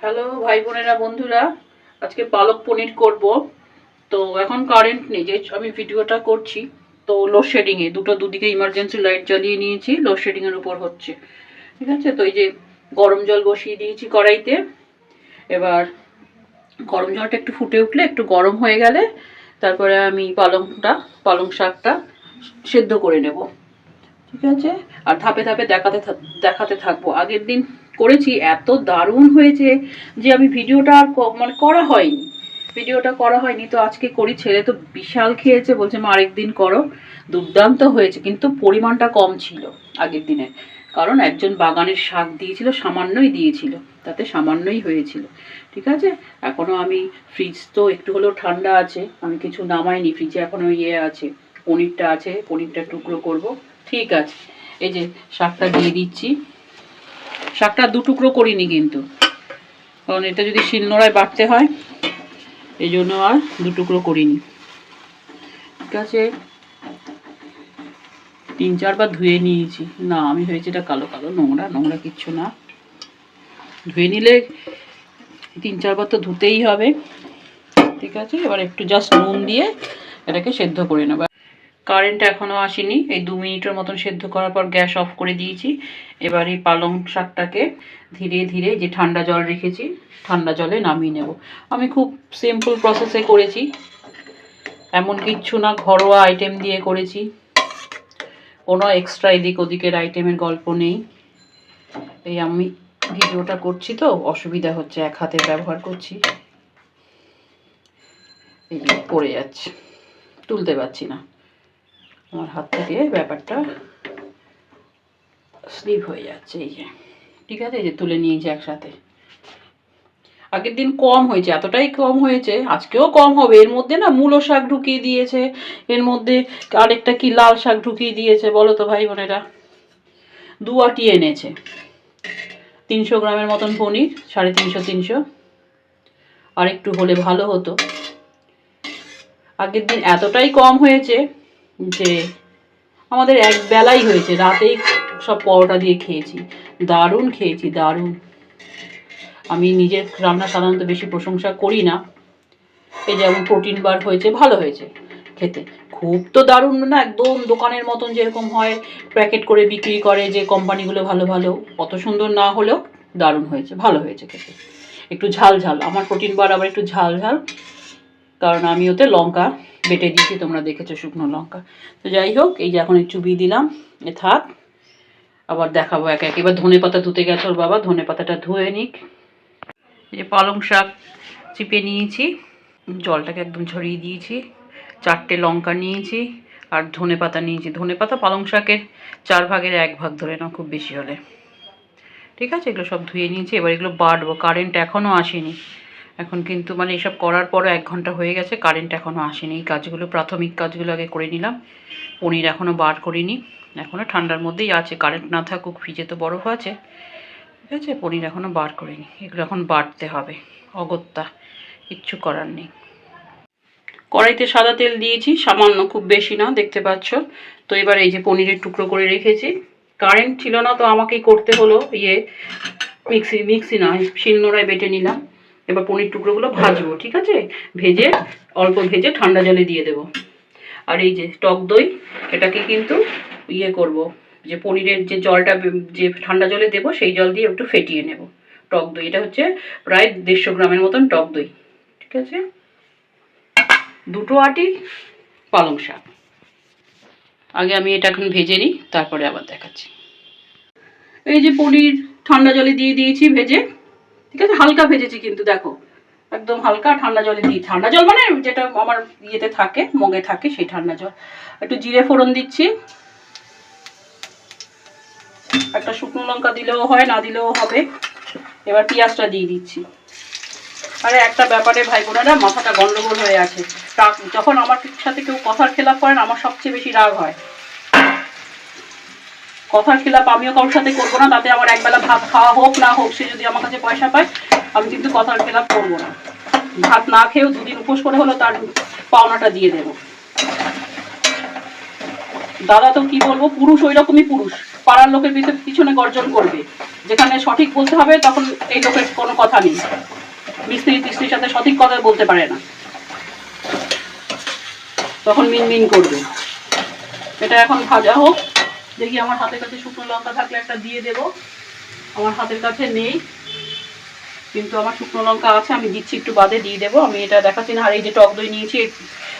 Hello, ভাই বোনেরা, বন্ধুরা, আজকে পালক পনির করব। তো এখন কারেন্ট নেই, যে আমি ভিডিওটা করছি, তো লোডশেডিংয়ে দুটো দুদিকে ইমার্জেন্সি লাইট জ্বালিয়ে নিয়েছি লোডশেডিংয়ের উপর হচ্ছে। ঠিক আছে? তো এই যে গরম জল বসিয়ে দিয়েছি কড়াইতে। এবার গরম জলটা একটু ফুটে উঠলে, একটু গরম হয়ে গেলে, তারপরে আমি পালংটা, পালং শাকটা সেদ্ধ করে নেব। ঠিক আছে? আর ধাপে ধাপে দেখাতে দেখাতে থাকব। আগের দিন করেছি, এত দারুণ হয়েছে যে আমি ভিডিওটা আর মানে করা হয়নি। ভিডিওটা করা হয়নি, তো আজকে করি, ছেলে তো বিশাল খেয়েছে, বলছে, মা আরেকদিন করো। দুর্দান্ত হয়েছে, কিন্তু পরিমাণটা কম ছিল আগের দিনে। কারণ একজন বাগানের শাক দিয়েছিল, সামান্যই দিয়েছিল, তাতে সামান্যই হয়েছিল, ঠিক আছে? এখনও আমি ফ্রিজ তো একটু হলেও ঠান্ডা আছে, আমি কিছু নামাইনি ফ্রিজে এখনও ইয়ে আছে, পনিরটা আছে, পনিরটা টুকরো করব, ঠিক আছে। এই যে শাকটা দিয়ে দিচ্ছি শাকটা দু টুকরো করিনি কিন্তু। কারণ এটা যদি শিলনোড়ায় বাটতে হয়, এই জন্য আর দু টুকরো করিনি। ঠিক আছে? তিন চারবার ধুয়ে নিয়েছি। না, আমি হয়েছে এটা কালো কালো নোংরা নোংরা কিচ্ছু না। ধুয়ে নিলে তিন চারবার তো ধুতেই হবে। ঠিক আছে? এবার একটু জাস্ট নুন দিয়ে এটাকে সেদ্ধ করে নেব। কারেন্ট এখনও আসেনি। এই দু মিনিটের মতন সেদ্ধ করার পর গ্যাস অফ করে দিয়েছি। এবার এই পালং শাকটাকে ধীরে ধীরে যে ঠান্ডা জল রেখেছি, ঠান্ডা জলে নামিয়ে নেব। আমি খুব সিম্পল প্রসেসে করেছি। এমন কিচ্ছু না, ঘরোয়া আইটেম দিয়ে করেছি। কোনো এক্সট্রা এদিক ওদিকের আইটেমের গল্প নেই। এই আমি ভিডিওটা করছি তো, অসুবিধা হচ্ছে, এক হাতে ব্যবহার করছি। এই পড়ে যাচ্ছে। তুলতে পারছি না। আমার হাত থেকে ব্যাপারটা স্লিপ হয়ে যাচ্ছে, এই যে। ঠিক আছে, এই যে তুলে নিয়েছি একসাথে। আগের দিন কম হয়েছে, এতটাই কম হয়েছে, আজকেও কম হবে। এর মধ্যে না মূলো শাক ঢুকিয়ে দিয়েছে, এর মধ্যে আরেকটা কি লাল শাক ঢুকিয়ে দিয়েছে, বলো তো ভাই বোনেরা। দু আটি এনেছে। তিনশো গ্রামের মতন পনির, সাড়ে তিনশো তিনশো। আর একটু হলে ভালো হতো। আগের দিন এতটাই কম হয়েছে যে আমাদের এক বেলাই হয়েছে, রাতেই সব পরোটা দিয়ে খেয়েছি। দারুণ খেয়েছি, দারুণ। আমি নিজের রান্না সাধারণত বেশি প্রশংসা করি না। এই যেমন প্রোটিন বার হয়েছে, ভালো হয়েছে খেতে। খুব তো দারুণ না, একদম দোকানের মতন যেরকম হয়, প্যাকেট করে বিক্রি করে যে কোম্পানিগুলো ভালো ভালো, অত সুন্দর না হলেও দারুণ হয়েছে, ভালো হয়েছে খেতে। একটু ঝাল ঝাল, আমার প্রোটিন বার আবার একটু ঝাল ঝাল। কারণ আমি ওতে লঙ্কা বেটে দিয়েছি, তোমরা দেখেছ শুকনো লঙ্কা। তো যাই হোক, এই যে এখন চুবিয়ে দিলাম, এ থাক। আবার দেখাবো এক এক। এবার ধনে পাতা ধুতে গেছে ওর বাবা, ধনে পাতাটা ধুয়ে নিক। এই যে পালং শাক চিপে নিয়েছি, জলটাকে একদম ঝরিয়ে দিয়েছি, চারটে লঙ্কা নিয়েছি, আর ধনে পাতা নিয়েছি। ধনে পাতা পালং শাকের চার ভাগের এক ভাগ ধরে নাও, খুব বেশি হলে। ঠিক আছে, এগুলো সব ধুয়ে নিয়েছি, এবার এগুলো বাটবো। কারেন্ট এখনও আসেনি। এখন কিন্তু মানে এসব করার পরও এক ঘণ্টা হয়ে গেছে কারেন্ট এখনও আসেনি। এই কাজগুলো, প্রাথমিক কাজগুলো আগে করে নিলাম। পনির এখনও বার করিনি, এখনও ঠান্ডার মধ্যেই আছে। কারেন্ট না থাকুক ফ্রিজে তো বরফ আছে। ঠিক আছে, পনির এখনও বার করিনি। এগুলো এখন বাটতে হবে, অগত্যা কিচ্ছু করার নেই। কড়াইতে সাদা তেল দিয়েছি, সামান্য খুব বেশি না, দেখতে পাচ্ছ। তো এবার এই যে পনিরের টুকরো করে রেখেছি। কারেন্ট ছিল না তো আমাকেই করতে হলো ইয়ে মিক্সি মিক্সি না, শিলনোড়ায় বেটে নিলাম। এবার পনির টুকরোগুলো ভাজবো, ঠিক আছে? ভেজে, অল্প ভেজে ঠান্ডা জলে দিয়ে দেবো। আর এই যে টক দই, এটাকে কিন্তু ইয়ে করব, যে পনিরের যে জলটা, যে ঠান্ডা জলে দেবো, সেই জল দিয়ে একটু ফেটিয়ে নেব। টক দই, এটা হচ্ছে প্রায় দেড়শো গ্রামের মতন টক দই, ঠিক আছে? দুটো আটি পালং শাক। আগে আমি এটা এখন ভেজে নিই, তারপরে আবার দেখাচ্ছি। এই যে পনির ঠান্ডা জলে দিয়ে দিয়েছি ভেজে। ঠিক আছে? হালকা ভেজেছি কিন্তু, দেখো। একদম হালকা ঠান্ডা জলে দিই। ঠান্ডা জল মানে যেটা আমার ইয়েতে থাকে, মগে থাকে, সেই ঠান্ডা জল। একটু জিরে ফোড়ন দিচ্ছি। একটা শুকনো লঙ্কা দিলেও হয়, না দিলেও হবে। এবার পেঁয়াজটা দিয়ে দিচ্ছি। আরে, একটা ব্যাপারে ভাই বোনেরা মাথাটা গন্ডগোল হয়ে আছে। যখন আমার সাথে কেউ কথার খেলাপ করেন, আমার সবচেয়ে বেশি রাগ হয়। কথার খেলাপ আমিও কারোর সাথে করব না, তাতে আমার একবেলা ভাত খাওয়া হোক, না হোক, সে যদি আমার কাছে পয়সা পায়, আমি কিন্তু কথার খেলাপ করব না। ভাত না খেয়েও দুদিন উপোস করে হলো তার পাওনাটা দিয়ে দেবো। দাদা তো কি বলব, পুরুষ ওই রকমই পুরুষ, পাড়ার লোকের পিছনে পিছনে গর্জন করবে। যেখানে সঠিক বলতে হবে, তখন এই লোকের কোনো কথা নেই। মিস্ত্রি টিস্ত্রির সাথে সঠিক কথা বলতে পারে না। তখন মিন মিন করবে। এটা এখন ভাজা হোক দেখি আমার হাতের কাছে শুকনো লঙ্কা থাকলে একটা দিয়ে দেব। আমার হাতের কাছে নেই। কিন্তু আমার শুকনো লঙ্কা আছে, আমি দিচ্ছি একটু বাদে, দিয়ে দেবো। আমি এটা দেখাচ্ছি না, আর এই যে টক দই নিয়েছি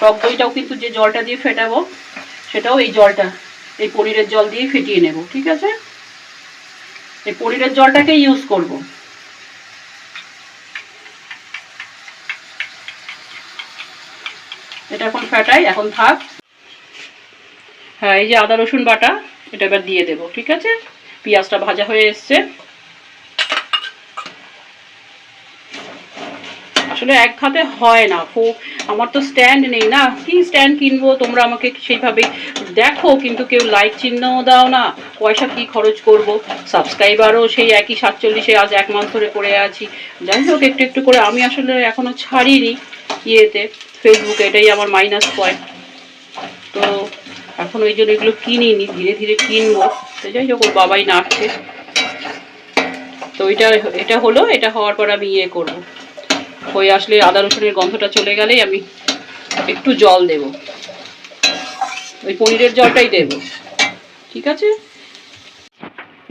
টক দইটাও কিন্তু যে জলটা দিয়ে ফেটাবো, সেটাও এই জলটা, এই পনিরের জল দিয়ে ফেটিয়ে নেব, ঠিক আছে? এই পনিরের জলটাকে ইউজ করব। এটা এখন ফেটাই, এখন থাক। হ্যাঁ এই যে আদা রসুন বাটা। এটা এবার দিয়ে দেবো, ঠিক আছে? পেঁয়াজটা ভাজা হয়ে এসছে। আসলে এক হাতে হয় না ফো আমার তো স্ট্যান্ড নেই না। কি স্ট্যান্ড কিনবো? তোমরা আমাকে সেইভাবে দেখো, কিন্তু কেউ লাইক চিহ্নও দাও না। পয়সা কি খরচ করব? সাবস্ক্রাইবারও সেই একই সাতচল্লিশে আজ এক মাস ধরে পড়ে আছি। যাই হোক, একটু একটু করে আমি আসলে এখনও ছাড়িনি ইয়েতে ফেসবুকে এটাই আমার মাইনাস পয়েন্ট তো এখন ওই জন্য এগুলো কিনিনি, ধীরে ধীরে কিনবো। যাই হোক, ওর বাবাই নাড়ছে তো এটা এটা হলো, এটা হওয়ার পর আমি ইয়ে করব। হয়ে আসলে আদা রসুনের গন্ধটা চলে গেলেই আমি একটু জল দেব। ওই পনিরের জলটাই দেব। ঠিক আছে?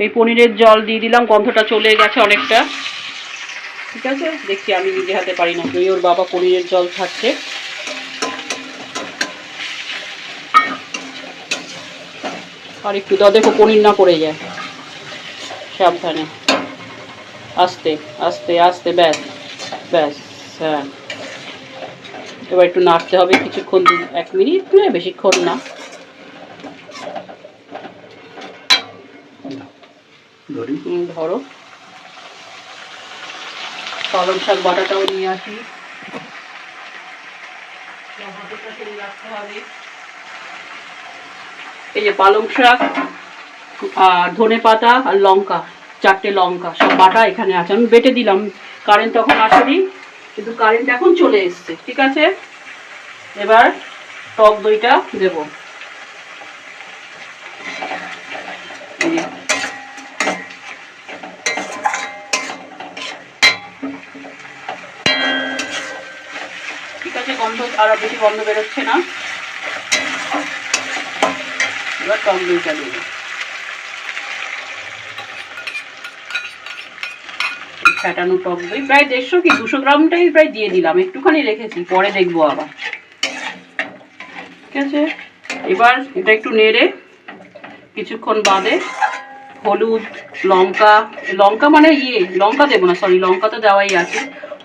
এই পনিরের জল দিয়ে দিলাম, গন্ধটা চলে গেছে অনেকটা। ঠিক আছে? দেখছি আমি নিজে হাতে পারি না ওর বাবা পনিরের জল খাচ্ছে। আর একটু দাও দেখো পনির না পড়ে যায়। সাবধানে। আস্তে আস্তে আস্তে ব্যাস ব্যাস হ্যাঁ। এবার একটু নাড়তে হবে কিছুক্ষণ এক মিনিট নয় বেশিক্ষণ না। ধরো। পালং শাক বাটাটাও নিয়ে আসি। রাখতে হবে। এই যে পালং শাক আর ধনে পাতা আর লঙ্কা, চারটে লঙ্কা, সব বাটা এখানে আছে। আমি বেটে দিলাম কারেন্ট তখন আসেনি, কিন্তু কারেন্ট এখন চলে এসছে, ঠিক আছে? এবার টক দইটা দেব। ঠিক আছে, গন্ধ আর বেশি গন্ধ বেরোচ্ছে না। এবার টক দইটা দেবো ফ্যাটানো টক দই, প্রায় দেড়শো কি দুশো গ্রামটাই প্রায় দিয়ে দিলাম, একটুখানি রেখেছি, পরে দেখব আবার। ঠিক আছে? এবার এটা একটু নেড়ে, কিছুক্ষণ বাদে হলুদ, লঙ্কা লঙ্কা মানে ইয়ে লঙ্কা দেবো না সরি লঙ্কা তো দেওয়াই আছে।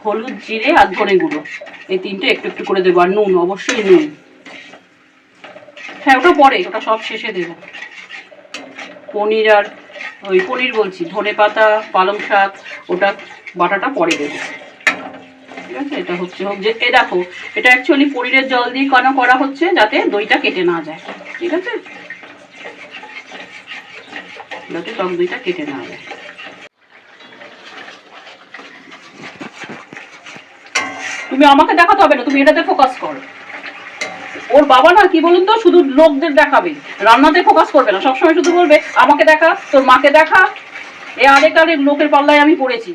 হলুদ, জিরে আর ধনে গুঁড়ো, এই তিনটে একটু একটু করে দেবো, আর নুন, অবশ্যই নুন। হ্যাঁ ওটা পরে ওটা সব শেষে দেবো। পনির আর ওই পনির বলছি, ধনে পাতা, পালং শাক, ওটা বাটাটা পরে দেবো। ঠিক আছে, এটা হচ্ছে হোক যে, এ দেখো, এটা অ্যাকচুয়ালি পনিরের জল দিয়ে কেন করা হচ্ছে যাতে দইটা কেটে না যায়, ঠিক আছে? যাতে টক দইটা কেটে না যায়। তুমি আমাকে দেখাতে হবে না, তুমি এটাতে ফোকাস করো। ওর বাবা না, কি বলুন তো, শুধু লোকদের দেখাবে। রান্নাতে ফোকাস করবে না, সবসময় শুধু বলবে, আমাকে দেখা, তোর মাকে দেখা। এ আরেক আরেক লোকের পাল্লায় আমি পড়েছি।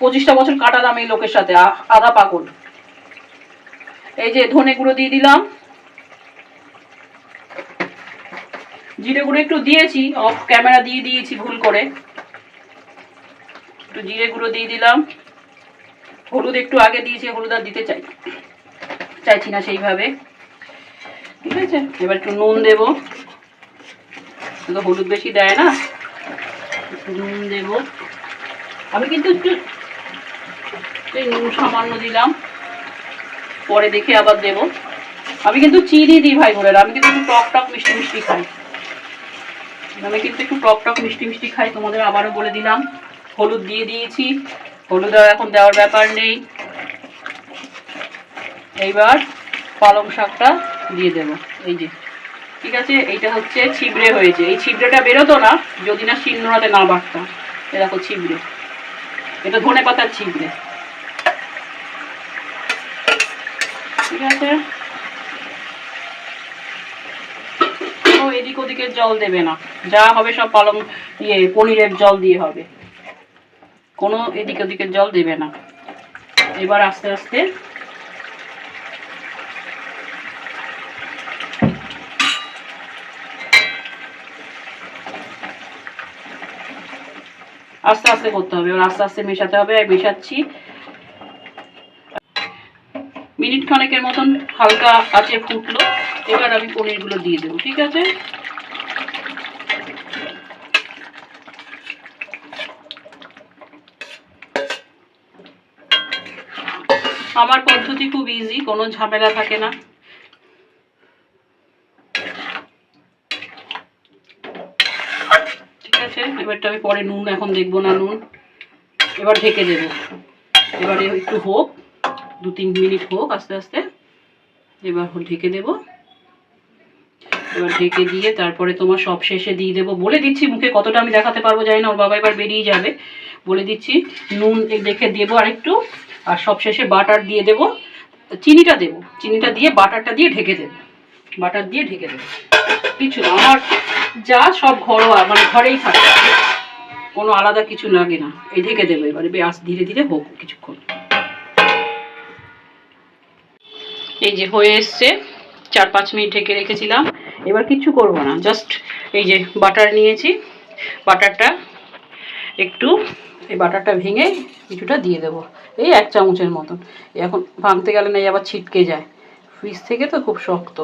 পঁচিশটা বছর কাটালাম এই লোকের সাথে আধা পাগল এই যে ধনে গুঁড়ো দিয়ে দিলাম। জিরে গুঁড়ো একটু দিয়েছি অফ ক্যামেরা দিয়ে দিয়েছি ভুল করে। একটু জিরে গুঁড়ো দিয়ে দিলাম। হলুদ একটু আগে দিয়েছি, হলুদ আর দিতে চাই, চাইছি না সেইভাবে। ঠিক আছে? এবার একটু নুন দেব। হলুদ বেশি দেয় না। নুন দেব। আমি কিন্তু একটু নুন সামান্য দিলাম। পরে দেখে আবার দেব। আমি কিন্তু চিনি দিই ভাই বোনেরা। আমি কিন্তু একটু টক টক মিষ্টি মিষ্টি খাই। আমি কিন্তু একটু টক টক মিষ্টি মিষ্টি খাই। তোমাদের আবারও বলে দিলাম। হলুদ দিয়ে দিয়েছি। হলুদ আর এখন দেওয়ার ব্যাপার নেই। এইবার পালং শাকটা দিয়ে দেবো, এই যে। ঠিক আছে, এইটা হচ্ছে ছিবড়ে হয়েছে। এই ছিবড়েটা বেরোতো না, যদি না শিলনোড়াতে না বাটতাম এ দেখো ছিবড়ে। এটা ধনে পাতার ছিবড়ে। ঠিক আছে? এদিক ওদিকের জল দেবে না। যা হবে সব পালং ইয়ে পনিরের জল দিয়ে হবে। কোনো এদিক ওদিকের জল দেবে না। এবার আস্তে আস্তে আস্তে আস্তে করতে হবে, এবার আস্তে আস্তে মেশাতে হবে, আর মেশাচ্ছি। মিনিট খানেকের মতন হালকা আঁচে ফুটলো, এবার আমি পনিরগুলো দিয়ে দেবো, ঠিক আছে? আমার পদ্ধতি খুব ইজি কোনো ঝামেলা থাকে না ঠিক এবারটা আমি পরে নুন এখন দেখব না নুন। এবার ঢেকে দেবো। এবারে একটু হোক, দু তিন মিনিট হোক আস্তে আস্তে। এবার ঢেকে দেবো। এবার ঢেকে দিয়ে তারপরে তোমার সব শেষে দিয়ে দেবো। বলে দিচ্ছি মুখে কতটা আমি দেখাতে পারব, জানি না, ওর বাবা এবার বেরিয়ে যাবে। বলে দিচ্ছি নুন দেখে দেবো আর একটু আর সব শেষে বাটার দিয়ে দেবো। চিনিটা দেবো। চিনিটা দিয়ে বাটারটা দিয়ে ঢেকে দেবো। বাটার দিয়ে ঢেকে দেবো। কিছু আমার যা সব ঘরোয়া মানে ঘরেই থাকে। কোনো আলাদা কিছু লাগে না। এই ঢেকে দেবো এবারে বেশ ধীরে ধীরে হোক কিছুক্ষণ। এই যে হয়ে এসছে, চার পাঁচ মিনিট ঢেকে রেখেছিলাম। এবার কিচ্ছু করব না জাস্ট এই যে বাটার নিয়েছি। বাটারটা একটু, এই বাটারটা ভেঙে কিছুটা দিয়ে দেবো। এই এক চামচের মতন। এখন ভাঙতে গেলে না আবার ছিটকে যায়। ফ্রিজ থেকে তো খুব শক্ত।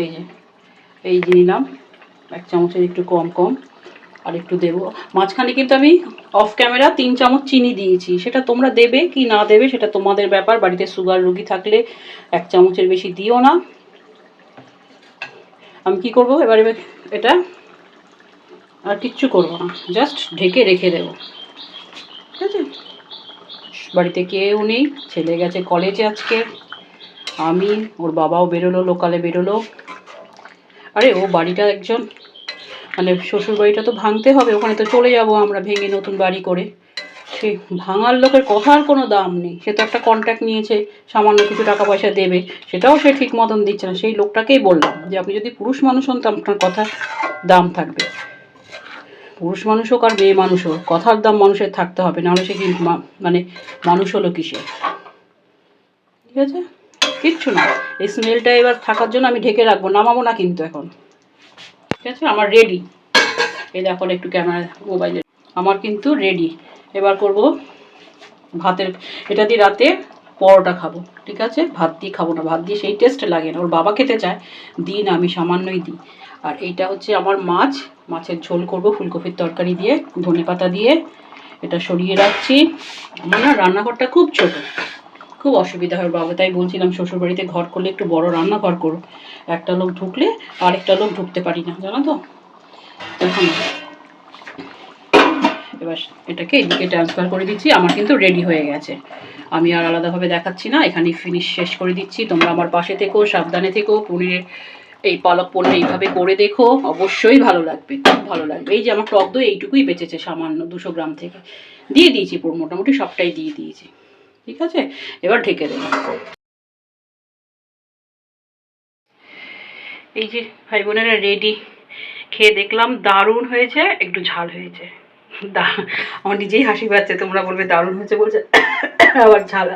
এই যে এই যে নিলাম। এক চামচের একটু কম কম। আর একটু দেবো। মাঝখানে কিন্তু আমি অফ ক্যামেরা তিন চামচ চিনি দিয়েছি। সেটা তোমরা দেবে কি না দেবে সেটা তোমাদের ব্যাপার। বাড়িতে সুগার রুগী থাকলে এক চামচের বেশি দিও না। আমি কি করব? এবার এটা আর কিচ্ছু করব না। জাস্ট ঢেকে রেখে দেবো। ঠিক আছে? বাড়িতে কেউ নেই। ছেলে গেছে কলেজে আজকে। আমি, ওর বাবাও বেরোলো, লোকালে বেরোলো। আরে, ও বাড়িটা একজন মানে শ্বশুর বাড়িটা তো ভাঙতে হবে, ওখানে তো চলে যাব আমরা ভেঙে নতুন বাড়ি করে। সে ভাঙার লোকের কথার কোনো দাম নেই, সে তো একটা কন্ট্যাক্ট নিয়েছে, সামান্য কিছু টাকা পয়সা দেবে, সেটাও সে ঠিক মতন দিচ্ছে না। সেই লোকটাকেই বললাম যে, আপনি যদি পুরুষ মানুষ হন তো আপনার কথা দাম থাকবে। পুরুষ মানুষ হোক আর মেয়ে মানুষ হোক, কথার দাম মানুষের থাকতে হবে, নাহলে সে কি মা- মানে মানুষ হলো কিসে? ঠিক আছে? কিচ্ছু না। এই স্মেলটা এবার থাকার জন্য আমি ঢেকে রাখব, নামাবো না কিন্তু এখন। ঠিক আছে? আমার রেডি এই দেখো একটু ক্যামেরা মোবাইলে আমার কিন্তু রেডি এবার করব ভাতের, এটা দিয়ে রাতে পরোটা খাব, ঠিক আছে? ভাত দিয়ে খাব না, ভাত দিয়ে সেই টেস্ট লাগে না। ওর বাবা খেতে চায়, দিই না, আমি সামান্যই দিই। আর এইটা হচ্ছে আমার মাছ। মাছের ঝোল করব ফুলকপির তরকারি দিয়ে ধনে পাতা দিয়ে। এটা সরিয়ে রাখছি। আমার না রান্নাঘরটা খুব ছোট। খুব অসুবিধা হয় বাবা, তাই বলছিলাম শ্বশুরবাড়িতে ঘর করলে একটু বড় রান্নাঘর করো একটা লোক ঢুকলে আরেকটা লোক ঢুকতে পারি না, জানো তো? এখন এবার এটাকে এদিকে ট্রান্সফার করে দিচ্ছি, আমার কিন্তু রেডি হয়ে গেছে। আমি আর আলাদাভাবে দেখাচ্ছি না, এখানেই ফিনিশ শেষ করে দিচ্ছি। তোমরা আমার পাশে থেকো, সাবধানে থেকো, পনিরের এই পালক পনির এইভাবে করে দেখো, অবশ্যই ভালো লাগবে, খুব ভালো লাগবে। এই যে আমার টক দই এইটুকুই বেঁচেছে সামান্য দুশো গ্রাম থেকে। দিয়ে দিয়েছি পুরো, মোটামুটি সবটাই দিয়ে দিয়েছি। ঠিক আছে? এবার ঢেকে দেবো এই যে ভাই বোনেরা রেডি খেয়ে দেখলাম দারুণ হয়েছে, একটু ঝাল হয়েছে। আমার নিজেই হাসি পাচ্ছে, তোমরা বলবে দারুণ হয়েছে বলছে, আবার ঝাল।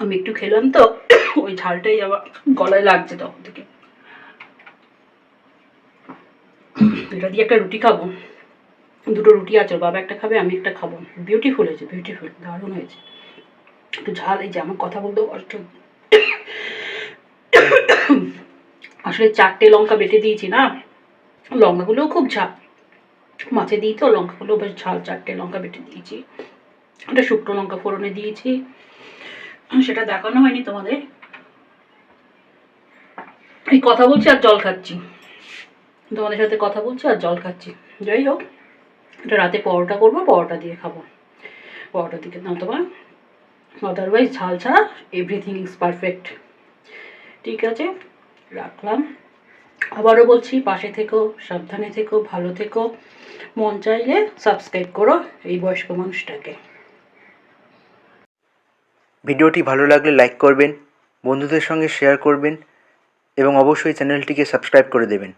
আমি একটু খেলাম তো, ওই ঝালটাই আবার গলায় লাগছে তখন থেকে। এটা দিয়ে একটা রুটি খাব। দুটো রুটি আছে ওর বাবা একটা খাবে, আমি একটা খাব। বিউটিফুল হয়েছে বিউটিফুল দারুণ হয়েছে। একটু ঝাল, এই যে আমার কথা বলতেও কষ্ট। আসলে চারটে লঙ্কা বেটে দিয়েছি না, লঙ্কাগুলোও খুব ঝাল। মাছে দিই তো, লঙ্কাগুলো বেশ ঝাল, চারটে লঙ্কা বেটে দিয়েছি। একটা শুকনো লঙ্কা ফোড়নে দিয়েছি। সেটা দেখানো হয়নি তোমাদের। এই কথা বলছি আর জল খাচ্ছি। তোমাদের সাথে কথা বলছি আর জল খাচ্ছি। যাই হোক। এটা রাতে পরোটা করব, পরোটা দিয়ে খাব। পরোটা দিকে তোমার আদারওয়াইজ ঝাল ছাড়া এভরিথিং ইজ পারফেক্ট ঠিক আছে? রাখলাম। আবারও বলছি, পাশে থেকো, সাবধানে থেকো, ভালো থেকো। মন চাইলে সাবস্ক্রাইব করো এই বয়স্ক মানুষটাকে। ভিডিওটি ভালো লাগলে লাইক করবেন, বন্ধুদের সঙ্গে শেয়ার করবেন এবং অবশ্যই চ্যানেলটিকে সাবস্ক্রাইব করে দেবেন।